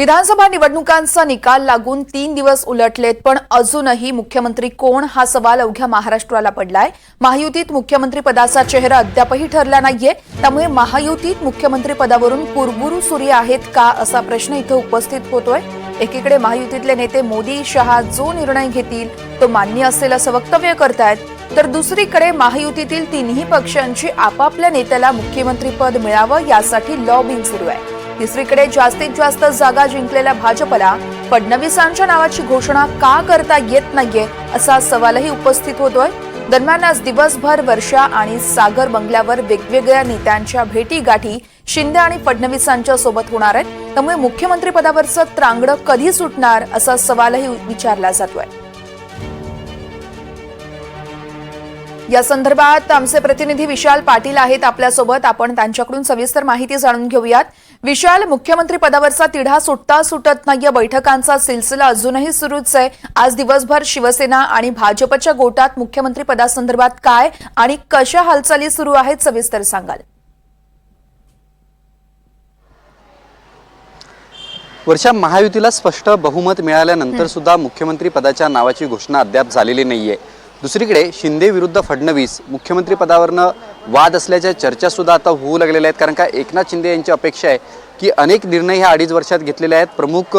विधानसभा निवडणुकांचा निकाल लागून तीन दिवस उलटलेत पण अजूनही मुख्यमंत्री कोण हा सवाल अवघ्या महाराष्ट्राला पडलाय? महायुतीत मुख्यमंत्री पदाचा चेहरा अद्यापही ठरला नाहीये. त्यामुळे महायुतीत मुख्यमंत्री पदावरून कुरबुरू सूर्य आहेत का असा प्रश्न इथं उपस्थित होतोय. एकीकडे महायुतीतले नेते मोदी शहा जो निर्णय घेतील तो मान्य असेल असं वक्तव्य करतायत. तर दुसरीकडे महायुतीतील तिन्ही पक्षांची आपापल्या नेत्याला मुख्यमंत्रीपद मिळावं यासाठी लॉबिंग सुरू आहे. तिसरीकडे जास्तीत जास्त जागा जिंकलेल्या भाजपला फडणवीसांच्या नावाची घोषणा का करता येत नाहीये असा सवालही उपस्थित होतोय. दरम्यान आज दिवसभर वर्षा आणि सागर बंगल्यावर वेगवेगळ्या नेत्यांच्या भेटी गाठी शिंदे आणि फडणवीसांच्या सोबत होणार आहेत. त्यामुळे मुख्यमंत्री पदावरचं त्रांगडं कधी सुटणार असा सवालही विचारला जातोय. या संदर्भात आमचे प्रतिनिधी विशाल पाटील आहेत आपल्यासोबत. आपण त्यांच्याकडून सविस्तर माहिती जाणून घेऊयात. विशाल मुख्यमंत्री पदावरचा तिढा सुटता सुटत नाहीये. बैठकांचा सिलसिला अजूनही सुरूच आहे. आज दिवसभर शिवसेना आणि भाजपच्या गोटात मुख्यमंत्री पदासंदर्भात काय आणि कशा हालचाली सुरू आहेत सविस्तर सांगाल. वर्षा महायुतीला स्पष्ट बहुमत मिळाल्यानंतर सुद्धा मुख्यमंत्री पदाच्या नावाची घोषणा अद्याप झालेली नाहीये. दुसरीकडे शिंदे विरुद्ध फडणवीस मुख्यमंत्रीपदावरनं वाद असल्याच्या चर्चासुद्धा आता होऊ लागलेल्या आहेत. कारण का एकनाथ शिंदे यांची अपेक्षा आहे की अनेक निर्णय ह्या अडीच वर्षात घेतलेले आहेत. प्रमुख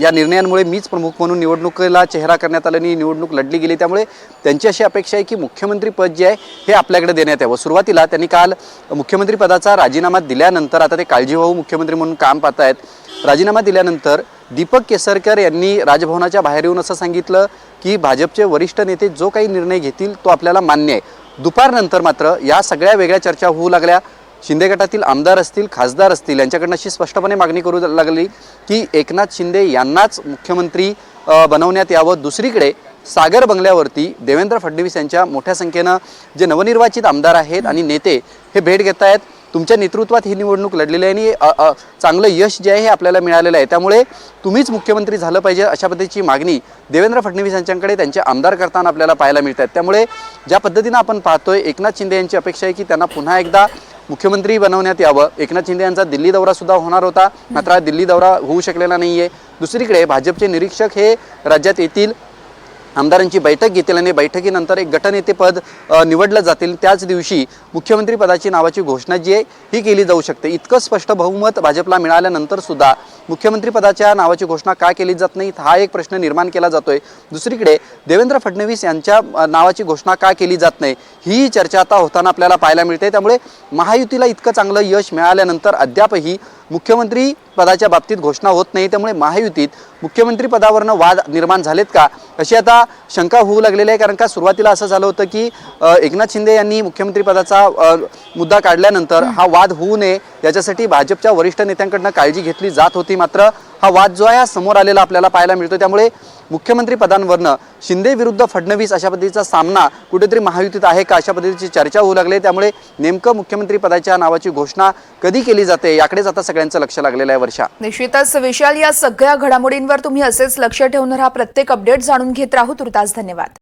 या निर्णयांमुळे मीच प्रमुख म्हणून निवडणुकीला चेहरा करण्यात आला आणि निवडणूक लढली गेली. त्यामुळे त्यांची अशी अपेक्षा आहे की मुख्यमंत्री पद जे आहे हे आपल्याकडे देण्यात यावं. सुरुवातीला त्यांनी काल मुख्यमंत्री पदाचा राजीनामा दिल्यानंतर आता ते काळजीवाहू मुख्यमंत्री म्हणून काम पाहत आहेत राजीनामा दिल्यानंतर दीपक केसरकर यांनी राजभवनाच्या बाहेर येऊन असं सांगितलं की भाजपचे वरिष्ठ नेते जो काही निर्णय घेतील तो आपल्याला मान्य आहे. दुपारनंतर मात्र या सगळ्या वेगळ्या चर्चा होऊ लागल्या. शिंदे गटातील आमदार असतील खासदार असतील यांच्याकडनं अशी स्पष्टपणे मागणी करू लागली की एकनाथ शिंदे यांनाच मुख्यमंत्री बनवण्यात यावं. दुसरीकडे सागर बंगल्यावरती देवेंद्र फडणवीस यांच्या मोठ्या संख्येनं जे नवनिर्वाचित आमदार आहेत आणि नेते हे भेट घेत आहेत तुमच्या नेतृत्वात ही निवडणूक लढलेली आहे आणि चांगलं यश जे आहे हे आपल्याला मिळालेलं आहे. त्यामुळे तुम्हीच मुख्यमंत्री झालं पाहिजे अशा पद्धतीची मागणी देवेंद्र फडणवीस यांच्याकडे त्यांचे आमदार करताना आपल्याला पाहायला मिळत आहेत. त्यामुळे ज्या पद्धतीनं आपण पाहतोय एकनाथ शिंदे यांची अपेक्षा आहे की त्यांना पुन्हा एकदा मुख्यमंत्री बनवण्यात यावं. एकनाथ शिंदे यांचा दिल्ली दौरा सुद्धा होणार होता मात्र हा दिल्ली दौरा होऊ शकलेला नाहीये. दुसरीकडे भाजपचे निरीक्षक हे राज्यात येतील. आमदारांची बैठक घेतील आणि बैठकीनंतर एक गटनेतेपद निवडलं जातील. त्याच दिवशी मुख्यमंत्री पदाची नावाची घोषणा जी आहे ही केली जाऊ शकते. इतकं स्पष्ट बहुमत भाजपला मिळाल्यानंतर सुद्धा मुख्यमंत्रीपदाच्या नावाची घोषणा का केली जात नाही? हा एक प्रश्न निर्माण केला जातोय. दुसरीकडे देवेंद्र फडणवीस यांच्या नावाची घोषणा का केली जात नाही? ही चर्चा आता होताना आपल्याला पाहायला मिळते. त्यामुळे महायुतीला इतकं चांगलं यश मिळाल्यानंतर अद्यापही मुख्यमंत्री पदाच्या बाबतीत घोषणा होत नाही. त्यामुळे महायुतीत मुख्यमंत्री पदावरनं वाद निर्माण झालेत का? अशी आता शंका होऊ लागलेली आहे. कारण का सुरुवातीला असं झालं होतं की एकनाथ शिंदे यांनी मुख्यमंत्री पदाचा मुद्दा काढल्यानंतर हा वाद होऊ नये याच्यासाठी भाजपच्या वरिष्ठ नेत्यांकडनं काळजी घेतली जात होती. मात्र हा वाद जो आहे हा समोर आलेला आपल्याला पाहायला मिळतो त्यामुळे मुख्यमंत्री पदांवरनं शिंदे विरुद्ध फडणवीस अशा पद्धतीचा सामना कुठेतरी महायुतीत आहे का अशा पद्धतीची चर्चा होऊ लागली त्यामुळे नेमकं मुख्यमंत्री पदाच्या नावाची घोषणा कधी केली जाते याकडेच आता सगळ्यांचं लक्ष लागलेलं आहे वर्षा. निश्चितच विशाल या सगळ्या घडामोडींवर तुम्ही असेच लक्ष ठेवून हा प्रत्येक अपडेट जाणून घेत राहू. तुर्तास धन्यवाद.